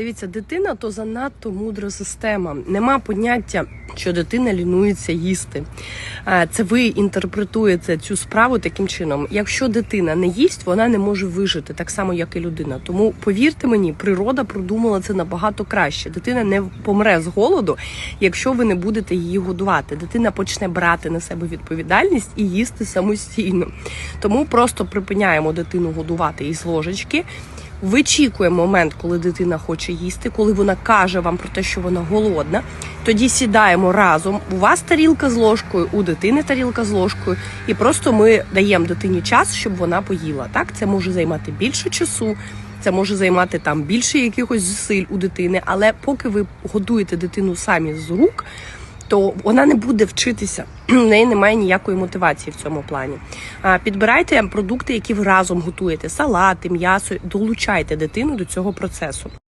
Дивіться, дитина то занадто мудра система. Нема поняття, що дитина лінується їсти. Е, Це ви інтерпретуєте цю справу таким чином. Якщо дитина не їсть, вона не може вижити, так само як і людина. Тому повірте мені, природа продумала це набагато краще. Дитина не помре з голоду, якщо ви не будете її годувати. Дитина почне брати на себе відповідальність і їсти самостійно. Тому просто припиняємо дитину годувати із ложечки. Вичікуємо момент, коли дитина хоче їсти, коли вона каже вам про те, що вона голодна. Тоді сідаємо разом. У вас тарілка з ложкою, у дитини тарілка з ложкою, і просто ми даємо дитині час, щоб вона поїла. Так, це може займати більше часу. Це може займати там більше якихось зусиль у дитини, але поки ви годуєте дитину самі з рук, то вона не буде вчитися. В неї немає ніякої мотивації в цьому плані. Підбирайте продукти, які ви разом готуєте: салати, м'ясо, долучайте дитину до цього процесу.